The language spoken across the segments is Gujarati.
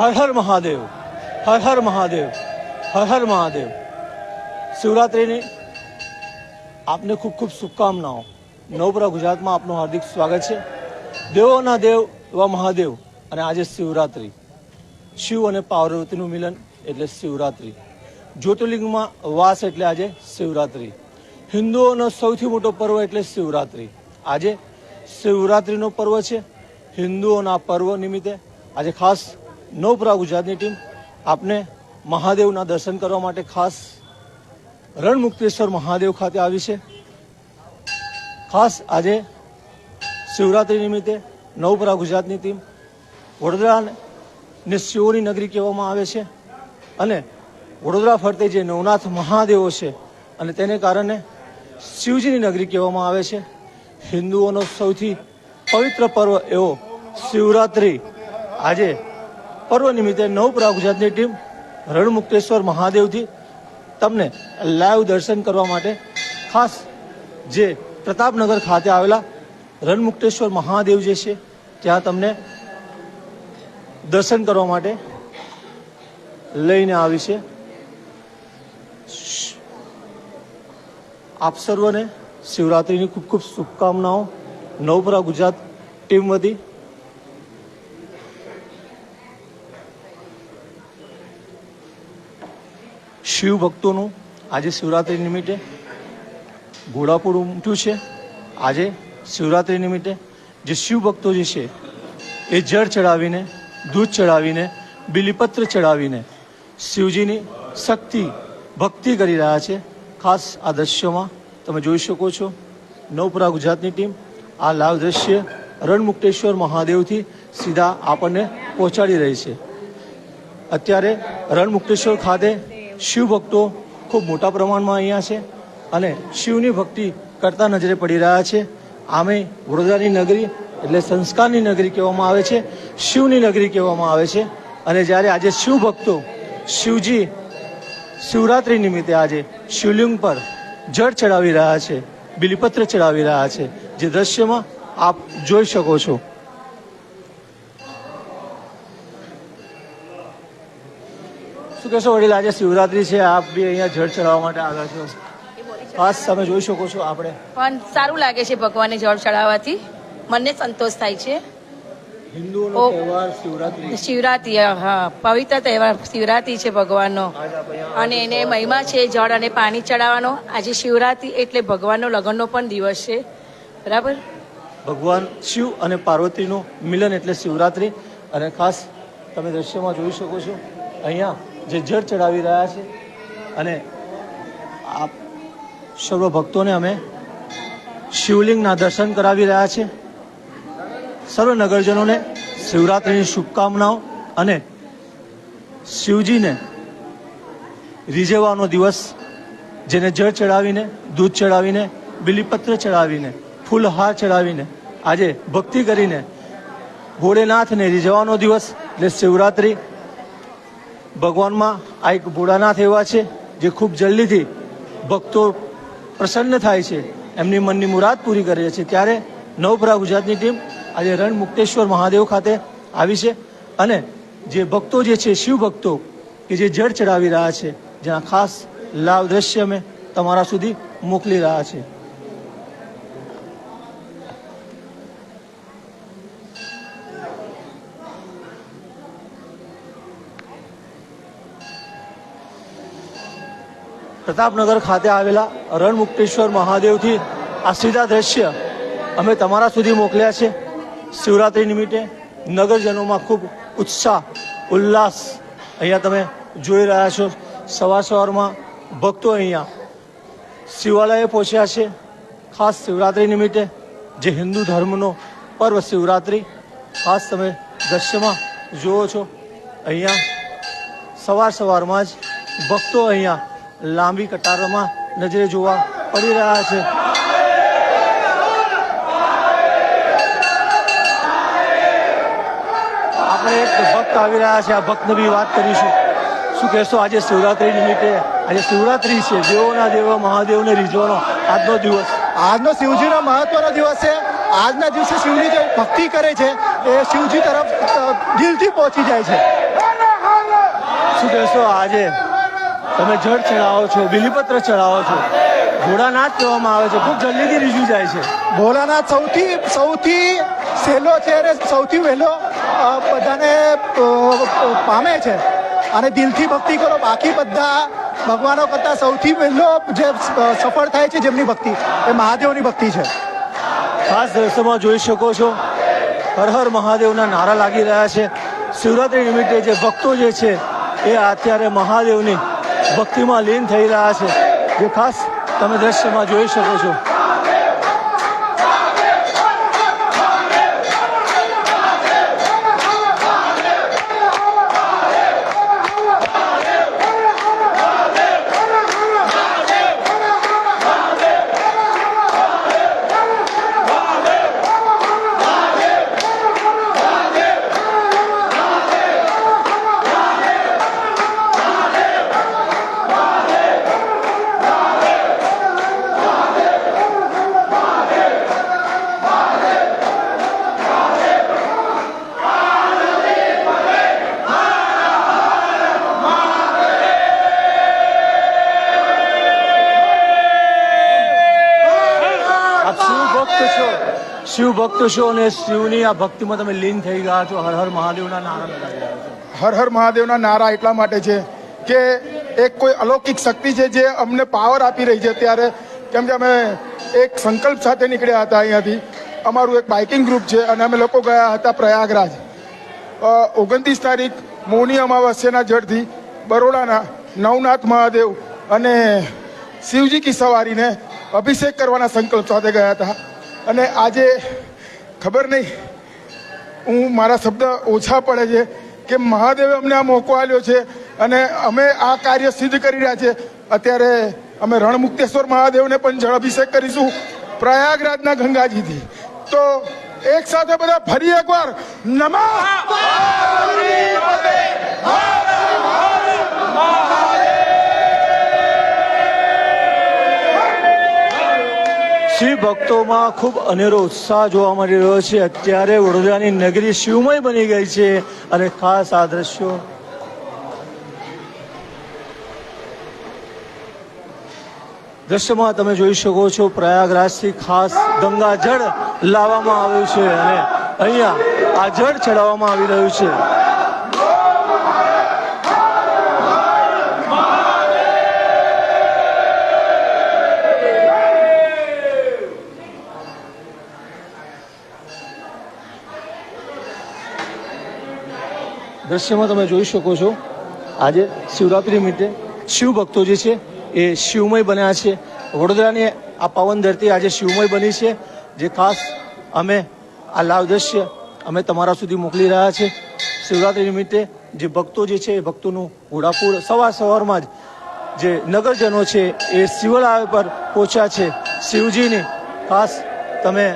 હર હર મહાદેવ, હર હર મહાદેવ, હર હર મહાદેવ. શિવરાત્રિની આપને ખૂબ ખૂબ શુભકામનાઓ. નવપરા ગુજરાતમાં આપનું હાર્દિક સ્વાગત છે. દેવોના દેવ એવા મહાદેવ અને આજે શિવરાત્રિ. શિવ અને પાર્વતીનું મિલન એટલે શિવરાત્રિ. જ્યોતિર્લિંગમાં વાસ એટલે આજે શિવરાત્રિ. હિન્દુઓનો સૌથી મોટો પર્વ એટલે શિવરાત્રિ. આજે શિવરાત્રિનો પર્વ છે. હિન્દુઓના પર્વ નિમિત્તે આજે ખાસ નવપરા ગુજરાતની ટીમ આપને મહાદેવના દર્શન કરવા માટે ખાસ રણમુક્તેશ્વર મહાદેવ ખાતે આવી છે. ખાસ આજે શિવરાત્રિ નિમિત્તે નવપુરા ગુજરાતની ટીમ વડોદરાને શિવોની નગરી કહેવામાં આવે છે અને વડોદરા ફરતે જે નવનાથ મહાદેવો છે અને તેને કારણે શિવજીની નગરી કહેવામાં આવે છે. હિન્દુઓનો સૌથી પવિત્ર પર્વ એવો શિવરાત્રિ. આજે પર્વ નિમિત્તે નવપરા ગુજરાતની ટીમ રણમુક્તેશ્વર મહાદેવથી તમને લાઈવ દર્શન કરવા માટે ખાસ જે પ્રતાપનગર ખાતે આવેલા રણમુક્તેશ્વર મહાદેવ જે છે, ત્યાં તમને દર્શન કરવા માટે લઈને આવી છે. આપ સર્વને શિવરાત્રિની ખૂબ ખૂબ શુભકામનાઓ. નવપરા ગુજરાત ટીમ વતી શિવ ભક્તોનું આજે શિવરાત્રિ નિમિત્તે ઘોડાપુર ઉમટ્યું છે. આજે શિવરાત્રિ નિમિત્તે જે શિવ ભક્તો જે છે, એ જળ ચડાવીને, દૂધ ચડાવીને, બિલીપત્ર ચડાવીને શિવજીની શક્તિ, ભક્તિ કરી રહ્યા છે. ખાસ આ દ્રશ્યોમાં તમે જોઈ શકો છો નવપુરા ગુજરાતની ટીમ આ લાઈવ દ્રશ્ય રણમુક્તેશ્વર મહાદેવથી સીધા આપણને પહોંચાડી રહી છે. અત્યારે રણમુક્તેશ્વર ખાતે શિવ ભક્તો ખૂબ મોટા પ્રમાણમાં અહીંયા છે અને શિવની ભક્તિ કરતા નજરે પડી રહ્યા છે. આમે વડોદરાની નગરી એટલે સંસ્કારની નગરી કહેવામાં આવે છે, શિવની નગરી કહેવામાં આવે છે અને જ્યારે આજે શિવ ભક્તો શિવજી શિવરાત્રિ નિમિત્તે આજે શિવલિંગ પર જળ ચડાવી રહ્યા છે, બિલીપત્ર ચડાવી રહ્યા છે, જે દ્રશ્યમાં આપ જોઈ શકો છો. શું કહેશો વડીલ આજે શિવરાત્રી છે આપ બી અહીંયા જળ ચડાવવા માટે આવ્યા છો. ખાસ તમે જોઈ શકો છો આપણે. પણ સારું લાગે છે ભગવાનને જળ ચડાવવાથી. મનને સંતોષ થાય છે. હિન્દુઓનો. તહેવાર શિવરાત્રિ. શિવરાત્રી હા પવિત્ર તહેવાર શિવરાત્રિ છે ભગવાનનો. અને એને મહિમા છે જળ અને પાણી ચડાવવાનો. આજે શિવરાત્રિ એટલે ભગવાનનો લગ્નનો પણ દિવસ છે. બરાબર? ભગવાન શિવ અને પાર્વતીનું મિલન એટલે શિવરાત્રિ. અને ખાસ તમે દ્રશ્યમાં જોઈ શકો છો અહીંયા જે જળ ચડાવી રહ્યા છે અને આ સર્વ ભક્તોને અમે શિવલિંગના દર્શન કરાવી રહ્યા છે. સર્વ નગરજનોને શિવરાત્રિની શુભકામનાઓ અને શિવજીને રીઝેવાનો દિવસ જેને જળ ચડાવીને, દૂધ ચડાવીને, બિલીપત્ર ચડાવીને, ફૂલહાર ચડાવીને, આજે ભક્તિ કરીને ભોળેનાથને રીઝવાનો દિવસ એટલે શિવરાત્રિ ભગવાનમાં આ એક ભોળાનાથ એવા છે જે ખૂબ જલ્દીથી ભક્તો પ્રસન્ન થાય છે. એમની મનની મુરાદ પૂરી કરે છે. ત્યારે નવપરા ગુજરાતની ટીમ આજે રણમુક્તેશ્વર મહાદેવ ખાતે આવી છે અને જે ભક્તો જે છે, શિવ ભક્તો કે જે જળ ચડાવી રહ્યા છે, જેના ખાસ લાભ દ્રશ્ય અમે તમારા સુધી મોકલી રહ્યા છે. પ્રતાપનગર ખાતે આવેલા રણમુક્તેશ્વર મહાદેવથી આ સીધા દ્રશ્ય અમે તમારા સુધી મોકલ્યા છે. શિવરાત્રિ નિમિત્તે નગરજનોમાં ખૂબ ઉત્સાહ, ઉલ્લાસ અહીંયા તમે જોઈ રહ્યા છો. સવાર સવારમાં ભક્તો અહીંયા શિવાલયે પહોંચ્યા છે. ખાસ શિવરાત્રિ નિમિત્તે જે હિન્દુ ધર્મનો પર્વ શિવરાત્રિ, ખાસ તમે દ્રશ્યમાં જુઓ છો. અહીંયા સવાર સવારમાં જ ભક્તો અહીંયા લાંબી કટારોમાં નજરે જોવા પડી રહ્યા છે. આપણે એક ભક્ત આવી રહ્યા છે આ ભક્તને બી વાત કરીશું. શું કહેશો આજે શિવરાત્રી નિમિત્તે? આજે શિવરાત્રી છે દેવોના દેવો મહાદેવને રીઝવાનો આજનો દિવસ. આજનો શિવજીનો મહત્વનો દિવસ છે. આજના દિવસે શિવની જે ભક્તિ કરે છે એ શિવજી તરફ દિલથી પહોંચી જાય છે. શું કહેશો આજે તમે જળ ચડાવો છો બિલીપત્ર ચડાવો છો. ભોળાનાથ કહેવામાં આવે છે ખૂબ જલ્દીથી રીઝ્યુ જાય છે. ભોળાનાથ સૌથી સૌથી સહેલો છે અને સૌથી વહેલો બધાને પામે છે. અને દિલથી ભક્તિ કરો બાકી બધા ભગવાનો કરતાં સૌથી વહેલો જે સફળ થાય છે જેમની ભક્તિ એ મહાદેવની ભક્તિ છે. ખાસ દ્રશ્યમાં જોઈ શકો છો હર હર મહાદેવના નારા લાગી રહ્યા છે. શિવરાત્રી નિમિત્તે જે ભક્તો જે છે એ અત્યારે મહાદેવની ભક્તિમાં લીન થઈ રહ્યા છે. જે ખાસ તમે દ્રશ્યમાં જોઈ શકો છો. શિવ ભક્ત છો અને શિવની આ ભક્તિમાં તમે લીન થઈ ગયા છો. હર હર મહાદેવના નારા લગાવી હર હર મહાદેવના નારા એટલા માટે છે કે એક કોઈ અલૌકિક શક્તિ છે જે અમને પાવર આપી રહી છે. ત્યારે કેમ કે અમે એક સંકલ્પ સાથે નીકળ્યા હતા અહીંયાથી. અમારું એક બાઇકિંગ ગ્રુપ છે અને અમે લોકો ગયા હતા પ્રયાગરાજ. ઓગણત્રીસ તારીખ મૌની અમાવાસ્યના જળથી બરોડાના નવનાથ મહાદેવ અને શિવજી કી સવારીને અભિષેક કરવાના સંકલ્પ સાથે ગયા હતા. અને આજે ખબર નહીં, હું મારા શબ્દ ઓછા પડે છે કે મહાદેવે અમને આ મોકો આપ્યો છે અને અમે આ કાર્ય સિદ્ધ કરી રહ્યા છે. અત્યારે અમે રણમુક્તેશ્વર મહાદેવને પણ જળ અભિષેક કરીશું પ્રયાગરાજના ગંગાજીથી. તો એક સાથે બધા ફરી એકવાર નમઃ. શિવ ભક્તોમાં ખૂબ અનેરો ઉત્સાહ જોવા મળી રહ્યો છે. અત્યારે વડોદરાની નગરી શિવમય બની ગઈ છે અને ખાસ આ દ્રશ્યો. દ્રશ્યમાં તમે જોઈ શકો છો પ્રયાગરાજથી ખાસ ગંગા જળ લાવવામાં આવ્યું છે અને અહીંયા આ જળ ચડાવવામાં આવી રહ્યું છે. દ્રશ્યમાં તમે જોઈ શકો છો, આજે શિવરાત્રિ નિમિત્તે શિવ ભક્તો જે છે એ શિવમય બન્યા છે. વડોદરાની આ પાવન ધરતી આજે શિવમય બની છે. જે ખાસ અમે આ લાવ દ્રશ્ય અમે તમારા સુધી મોકલી રહ્યા છે. શિવરાત્રિ નિમિત્તે જે ભક્તો જે છે એ ભક્તોનું ઘોડાપુર સવાર સવારમાં જ જે નગરજનો છે એ શિવલાવ પર પહોંચ્યા છે. શિવજીની ખાસ તમે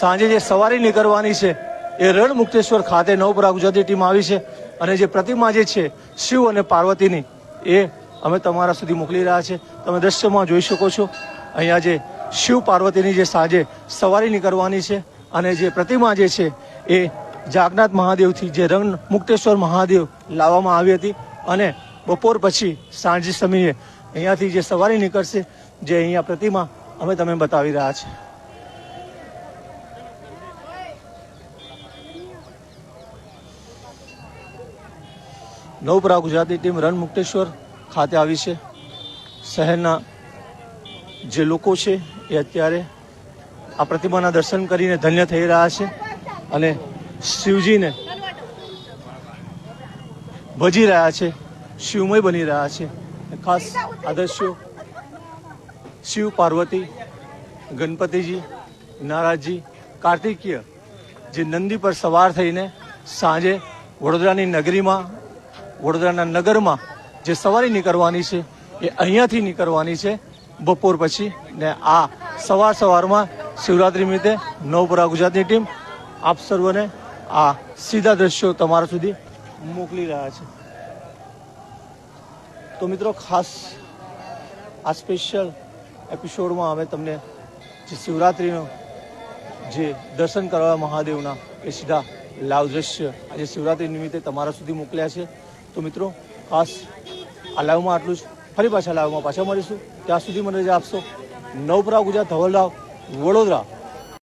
સાંજે જે સવારી નીકળવાની છે એ રણ મુક્તેશ્વર ખાતે નવપરા ગુજરાતી ટીમ આવી છે અને જે પ્રતિમા જે છે, શિવ અને પાર્વતીની, એ અમે તમારા સુધી મોકલી રહ્યા છે. તમે દ્રશ્યમાં જોઈ શકો છો, અહીંયા જે શિવ પાર્વતીની જે સાંજે સવારી નીકળવાની છે અને જે પ્રતિમા જે છે, એ જાગનાથ મહાદેવથી જે રણ મુક્તેશ્વર મહાદેવ લાવવામાં આવી હતી અને બપોર પછી સાંજે સમયે અહીંયાથી જે સવારી નીકળશે, જે અહીંયા પ્રતિમા અમે તમે બતાવી રહ્યા છે નવપરા ગુજરાતી ટીમ રણ મુક્તેશ્વર ખાતે આવી છે. શહેરના જે લોકો છે એ અત્યારે આ પ્રતિમાના દર્શન કરીને ધન્ય થઈ રહ્યા છે અને શિવજીને ભજી રહ્યા છે, શિવમય બની રહ્યા છે. ખાસ આદર્શો શિવ પાર્વતી, ગણપતિજી નારાજજી કાર્તિકીય જે નંદી પર સવાર થઈને સાંજે વડોદરાની નગરીમાં વડોદરાના નગરમાં જે સવારી નીકળવાની છે, એ અહીંયાથી નીકળવાની છે. બપોર પછી ને આ સવાર સવારમાં શિવરાત્રિ નિમિત્તે નવપરા ગુજરાતની ટીમ આપ સર્વને આ સીધા દ્રશ્યો તમારા સુધી મોકલી રહ્યા છે. તો મિત્રો ખાસ આ સ્પેશિયલ એપિસોડમાં અમે તમને જે શિવરાત્રિનો જે દર્શન કરવા મહાદેવના એ સીધા લાવ દ્રશ્ય આજે શિવરાત્રિ નિમિત્તે તમારા સુધી મોકલ્યા છે. તો મિત્રો, ખાસ આ લાઈવમાં આટલું જ. ફરી પાછા લાઈવમાં પાછા મળીશું. ત્યાં સુધી મને રજા આપશો, નવપરા ગુજરાત ધવલરાવ વડોદરા.